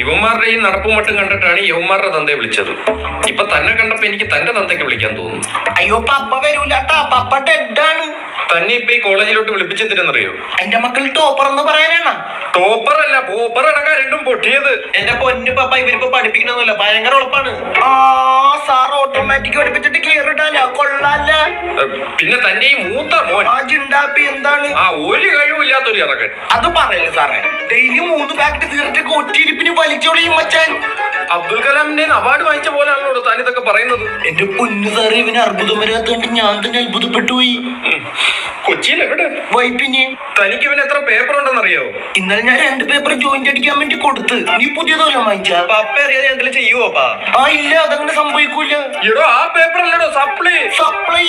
യുവന്മാരുടെ ഈ നടപ്പും മട്ടും കണ്ടിട്ടാണ് യവന്മാരുടെ തന്തയെ വിളിച്ചത്. ഇപ്പൊ തന്നെ കണ്ടപ്പോ എനിക്ക് തന്റെ തന്തയ്ക്ക് വിളിക്കാൻ തോന്നുന്നു. അയ്യോ പപ്പ വരൂലട്ടാ. പപ്പ ഡെഡാണ് തന്നെ ഇപ്പൊ ഈ കോളേജിലോട്ട് വിളിപ്പിച്ചെന്തിനെന്നറിയോ എന്റെ മക്കൾ ടോപ്പർ എന്ന് പറയാനാണ്. ടോപ്പർ അല്ല പോപ്പർ അടക്കം രണ്ടും പൊട്ടിയത്. എന്റെ പൊന്നു പപ്പ ഇവരിപ്പോ പഠിപ്പിക്കണമെന്നില്ല ഭയങ്കര ഉറപ്പാണ് ആ സാർ ഓട്ടോമാറ്റിക് പഠിപ്പിച്ചിട്ട് ക്ലിയർ ഇടാല കൊള്ളാല്ല ഏ, പിന്നെ തന്നെ ഈ മൂത്ത മോൻ. ആജിണ്ടാപ്പി എന്താണ്? ആ ഒരു കഴിവില്ലാത്തൊരു ഇറക്കൻ അത് പറയല്ലേ സാറേ. ഡെയിലി മൂന്ന് പാക്കറ്റ് തീർച്ചയൊക്കെ ഒറ്റിരിപ്പിന് വലിച്ചോളി മച്ചാൻ. അബ്ദുൽ കലാമിന്റെ അവാർഡ് വാങ്ങിച്ച പോലെയാണല്ലോ താൻ ഇതൊക്കെ പറയുന്നത്. എന്റെ പൊന്നു സാറേ ഇവന് അർബുദം വരാത്തോണ്ട് ഞാൻ തന്നെ അത്ഭുതപ്പെട്ടു പോയി. കൊച്ചിയിൽ എവിടെ? വൈപ്പിന്. തനിക്ക് ഇവന് എത്ര പേപ്പർ ഉണ്ടെന്ന് ഉണ്ടെന്നറിയോ? ഇന്നലെ ഞാൻ രണ്ട് പേപ്പർ ജോയിന്റ് അടിക്കാൻ വേണ്ടി കൊടുത്ത്. നീ പുതിയതല്ലോ വാങ്ങിച്ചാ? പപ്പ അറിയാതെ എന്തെങ്കിലും ചെയ്യുവോ ആ ഇല്ല അതങ്ങനെ സംഭവിക്കൂല. എടോ ആ പേപ്പർ അല്ലടോ സപ്ലൈ സപ്ലൈയാ